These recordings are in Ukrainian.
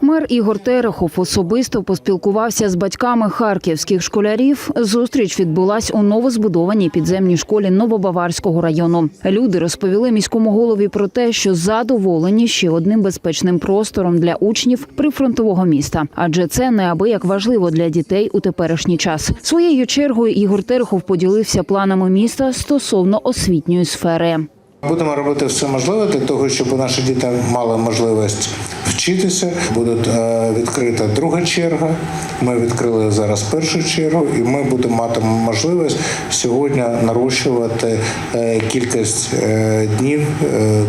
Мер Ігор Терехов особисто поспілкувався з батьками харківських школярів. Зустріч відбулась у новозбудованій підземній школі Новобаварського району. Люди розповіли міському голові про те, що задоволені ще одним безпечним простором для учнів прифронтового міста, адже це неабияк важливо для дітей у теперішній час. Своєю чергою Ігор Терехов поділився планами міста стосовно освітньої сфери. Будемо робити все можливе для того, щоб наші діти мали можливість вчитися. Буде е, відкрита друга черга. Ми відкрили зараз першу чергу, і ми будемо мати можливість сьогодні нарощувати е, кількість е, днів,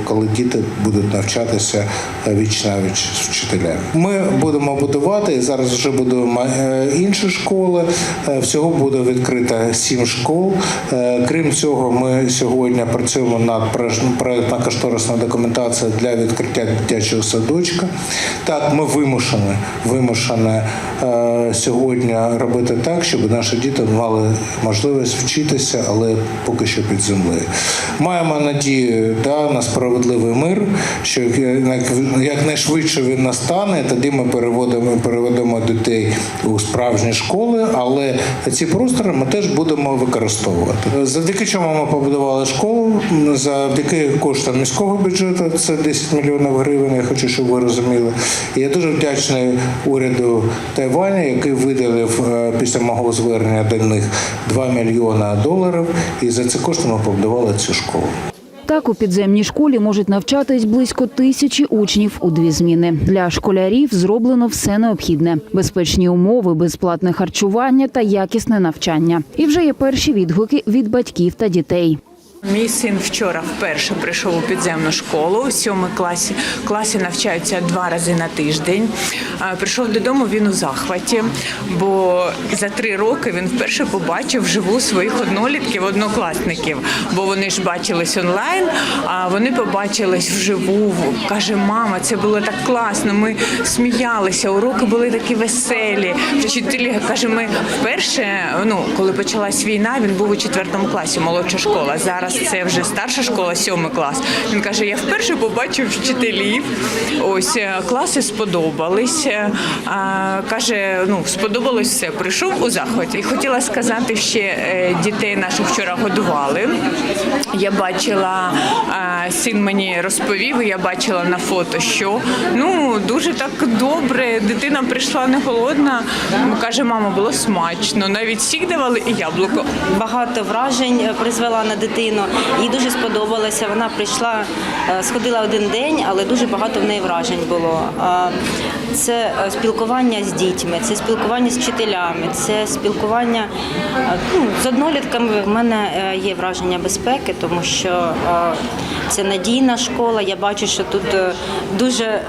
коли діти будуть навчатися віч на з вчителями. Ми будемо будувати і зараз вже будуємо інші школи. Всього буде відкрито сім школ. Крім цього, ми сьогодні працюємо над проєктно-кошторисна документація для відкриття дитячого садочка. Так, ми вимушені, вимушені е, сьогодні робити так, щоб наші діти мали можливість вчитися, але поки що під землею. Маємо надію да, на справедливий мир, що як- якнайшвидше він настане, тоді ми переводимо, переведемо дітей у справжні школи, але ці простори ми теж будемо використовувати. Завдяки чому ми побудували школу, завдяки коштам міського бюджету, це 10 мільйонів гривень. Я хочу, щоб ви розуміли. І я дуже вдячний уряду Тайваня, який виділив е, після мого звернення до них 2 мільйона доларів. І за ці кошти ми побудували цю школу. Так, у підземній школі можуть навчатись близько тисячі учнів у дві зміни. Для школярів зроблено все необхідне: безпечні умови, безплатне харчування та якісне навчання. І вже є перші відгуки від батьків та дітей. Мій син вчора вперше прийшов у підземну школу у сьомому класі. Класі навчаються два рази на тиждень. Прийшов додому він у захваті, бо за три роки він вперше побачив вживу своїх однолітків, однокласників. Бо вони ж бачились онлайн, а вони побачились вживу. Каже, мама, це було так класно. Ми сміялися, уроки були такі веселі. Вчителі каже, ми вперше, ну коли почалась війна, він був у четвертому класі, молодша школа. Зараз це вже старша школа, сьомий клас. Він каже: я вперше побачив вчителів. Ось е, класи сподобались. А, Каже, ну сподобалось все. Прийшов у захваті. І хотіла сказати ще е, дітей наших вчора годували. Я бачила, син мені розповів, я бачила на фото, що ну дуже так добре. Дитина прийшла не голодна. Каже, мама, було смачно. Навіть сік давали і яблуко. багато вражень е, призвела на дитину. Їй дуже сподобалося. Вона прийшла, е, сходила один день, але дуже багато в неї вражень було. Це е, спілкування з дітьми, це спілкування з вчителями, це спілкування е, ну, з однолітками. В мене є враження безпеки, тому що це надійна школа. Я бачу, що тут дуже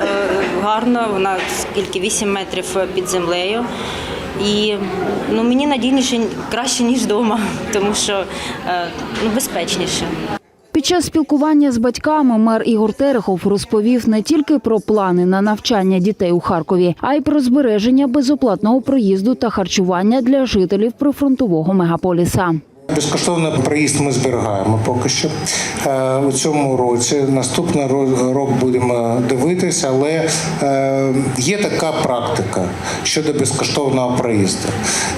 гарно. Вона скільки 8 метрів під землею. І ну, мені надійніше краще, ніж вдома, тому що е, ну, безпечніше. Під час спілкування з батьками мер Ігор Терехов розповів не тільки про плани на навчання дітей у Харкові, а й про збереження безоплатного проїзду та харчування для жителів прифронтового мегаполіса. Безкоштовний проїзд ми зберігаємо поки що Е, у цьому році. Наступний ро- рок будемо дивитися, але е, є така практика щодо безкоштовного проїзду.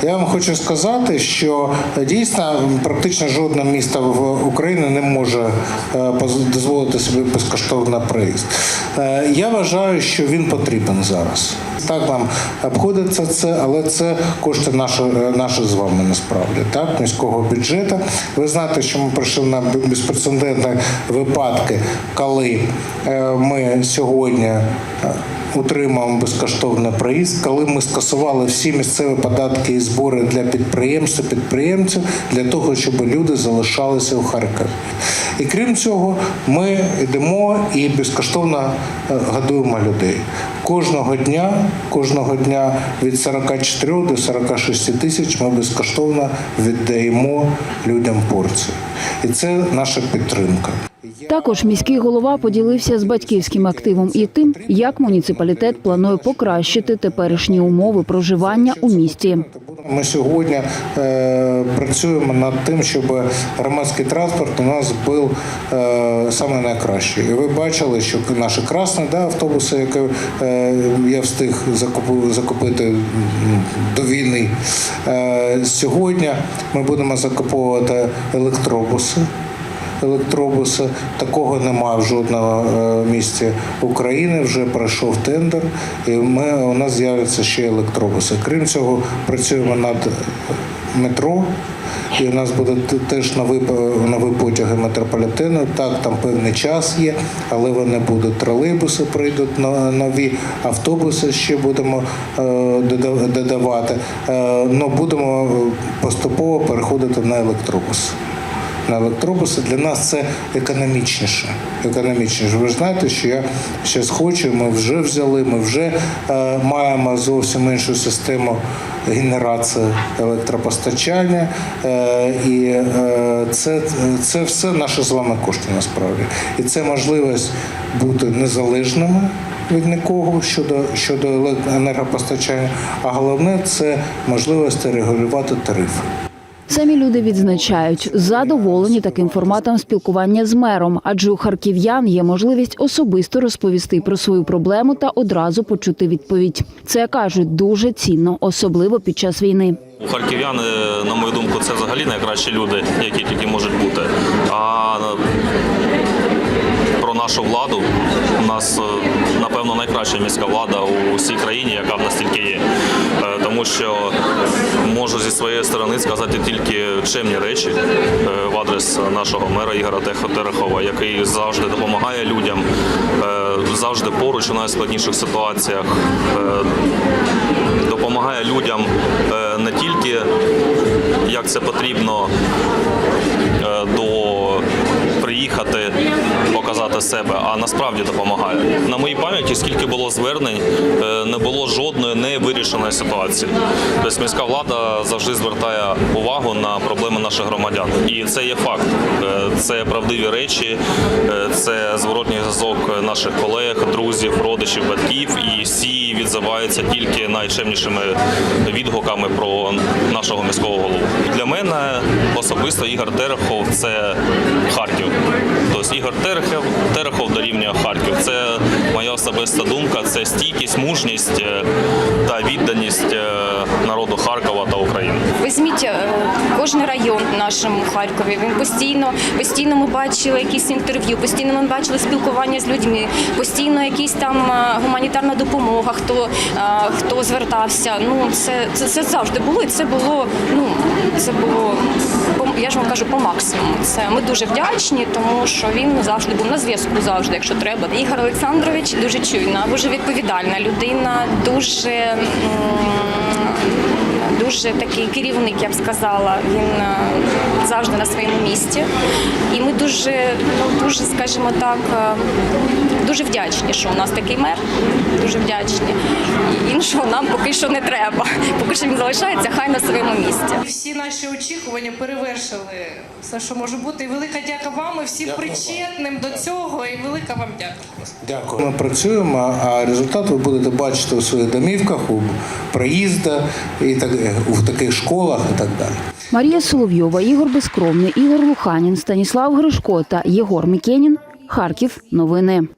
Я вам хочу сказати, що дійсно практично жодне місто в Україні не може е, дозволити собі безкоштовний проїзд. Я вважаю, що він потрібен зараз. Так нам обходиться це, але це кошти наші, наші з вами насправді, так, міського бюджету. Ви знаєте, що ми прийшли на безпрецедентні випадки, коли е, ми сьогодні. е, Утримуємо безкоштовний проїзд, коли ми скасували всі місцеві податки і збори для підприємств, і підприємців для того, щоб люди залишалися у Харкові. І крім цього, ми йдемо і безкоштовно е, годуємо людей. Кожного дня, кожного дня від 44 до 46 тисяч ми безкоштовно віддаємо людям порцію. І це наша підтримка. Також міський голова поділився з батьківським активом і тим, як муніципалітет планує покращити теперішні умови проживання у місті. Ми сьогодні е, працюємо над тим, щоб громадський транспорт у нас був е, саме найкращий. І ви бачили, що наші красні да, автобуси, які е, я встиг закупу- закупити до війни. Е, сьогодні ми будемо закуповувати електробуси електробуси. Такого немає в жодному е, місті України. Вже пройшов тендер, і ми, у нас з'являться ще електробуси. Крім цього, працюємо над метро. І у нас буде теж нові, нові потяги метрополітену. Так, там певний час є, але вони будуть тролейбуси, прийдуть но- нові автобуси. Ще будемо е, додавати. Е, но будемо е, поступово переходити на електробуси на електробуси для нас це економічніше. Економічніше. Ви знаєте, що я зараз хочу. Ми вже взяли, ми вже е, маємо зовсім іншу систему генерації електропостачання, е, і е, це, це все наші з вами кошти насправді. І це можливість бути незалежними. Від нікого щодо щодо енергопостачання, а головне це можливість регулювати тарифи. Самі люди відзначають задоволені таким форматом спілкування з мером, адже у харків'ян є можливість особисто розповісти про свою проблему та одразу почути відповідь. Це кажуть дуже цінно, особливо під час війни. У харків'ян, на мою думку, це взагалі найкращі люди, які тільки можуть бути. А нашу владу у нас, е, напевно, найкраща міська влада у всій країні, яка в нас тільки є. Е, Тому що можу зі своєї сторони сказати тільки чемні речі е, в адрес нашого мера Ігора Тех- Терехова, який завжди допомагає людям, завжди поруч у найскладніших ситуаціях. допомагає людям не тільки як це потрібно до приїхати, показати себе, а насправді допомагає. На моїй пам'яті, скільки було звернень, е, не було жодної невирішеної ситуації. Тобто міська влада завжди звертає увагу на проблеми наших громадян. І це є факт. Е, Це правдиві речі, е, це зворотній зв'язок наших колег, друзів, родичів, батьків, і всі відзиваються тільки найчемнішими відгуками про нашого міського голову. Для мене особисто Ігор Терехов це Харків. Тобто Ігор Терехов, Терехов дорівнює Харків. Це моя особиста думка, це стійкість, мужність е, та відданість е, народу Харкова та України. Візьміть е, кожен район нашому Харкові. Він постійно, постійно ми бачили якісь інтерв'ю, постійно ми бачили спілкування з людьми, постійно якісь там е, гуманітарна допомога, хто, е, хто звертався. Ну це, це, це завжди було, це було. Ну це було я ж вам кажу по максимуму. Це ми дуже вдячні, тому що він завжди був на зв'язку, завжди, якщо треба. Ігор Олександрович дуже чуйна, дуже відповідальна людина, дуже. Дуже такий керівник, я б сказала. Він е, завжди на своєму місці. І ми дуже, ну дуже, скажімо так, е, дуже вдячні, що у нас такий мер. Дуже вдячні. Іншого нам поки що не треба. Поки що він залишається хай на своєму місці. Всі наші очікування перевершили все, що може бути. І велика дяка вам і всім причетним до цього. І велика вам дяка. Дякую. Ми працюємо, а результат ви будете бачити у своїх домівках, у проїздах і так у таких школах і так далі. Марія Соловйова, Ігор Безкровний, Ігор Луханін, Станіслав Гришко та Єгор Мікенін. Харків. Новини.